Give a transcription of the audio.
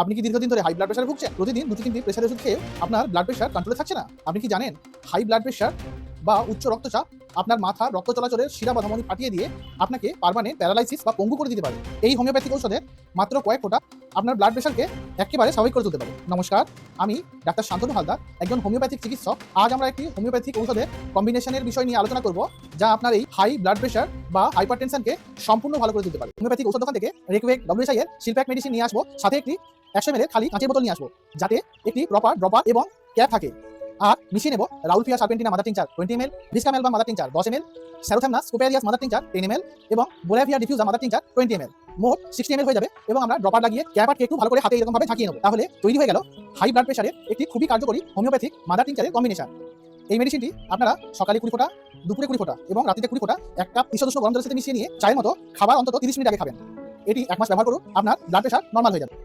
আপনি কি দীর্ঘদিন ধরে হাই ব্লাড প্রেশারে ভুগছেন? প্রতিদিন দুটি তিনটি প্রেশার ওষুধ খেয়ে আপনার ব্লাড প্রেশার কন্ট্রোলে থাকছে না। আপনি কি জানেন? হাই ব্লাড প্রেশার বা উচ্চ রক্তচাপ আপনার মাথা, রক্ত চলাচলের শিরা বা ধমনী ফাটিয়ে দিয়ে আপনাকে পারমানেন্ট প্যারালাইসিস বা পঙ্গু করে দিতে পারে। এই হোমিওপ্যাথিক ঔষধের মাত্র কয়েক ফোঁটা আপনার ব্লাড প্রেশারকে একেবারে স্বাভাবিক করে তুলতে পারে। নমস্কার, আমি ডাক্তার শান্তনু হালদার, একজন হোমিওপ্যাথিক চিকিৎসক। আজ আমরা একটি হোমিওপ্যাথিক ঔষধের কম্বিনেশনের বিষয় নিয়ে আলোচনা করব, যা আপনার এই হাই ব্লাড প্রেশার বা হাইপার সম্পূর্ণ ভালো করে দিতে পারে। হোমিওপ্যাথিক ঔষধ দোকান থেকে রেকুয়েক ডব্লিউএসআই এর শিল্প্যাক মেডিসিন নিয়ে আসব। সাথে একটি একশো এমএল খালি কাঁচের বোতল নিয়ে আসব, যাতে একটি প্রপার ড্রপার এবং ক্যাপ থাকে। আর মিশিয়ে নেব Rauwolfia serpentina mother tincture twenty ML ভিসকামেল বা মাদার টিংচার দশ ML Sarothamnus scoparius mother tincture ten ML এবং Boerhavia diffusa mother tincture twenty ML মোট সিক্সটি এমএল হয়ে যাবে এবং আমরা ড্রপার লাগিয়ে ক্যাপ আর একটু ভালো করে হাতে এরকম ভাবে ঝাঁকিয়ে নেব। তাহলে তৈরি হয়ে গেল হাই ব্লাড প্রেশারের একটি খুবই কার্যকরী হোমিওপ্যাথিক মাদার টিংচারের কম্বিনেশন এই মেডিসিনটি আপনারা সকালে কুড়ি ফোটা, দুপুরে কুড়ি ফোটা এবং রাত্রিতে কুড়ি ফোটা এক কাপ ইসদস্য গরম জলের সাথে মিশিয়ে নিয়ে চায়ের মতো খাবার অন্তত তিরিশ মিনিট আগে খাবেন। এটি এক মাস ব্যবহার করুন, আপনার ব্লাড প্রেশার নর্মাল হয়ে যাবে।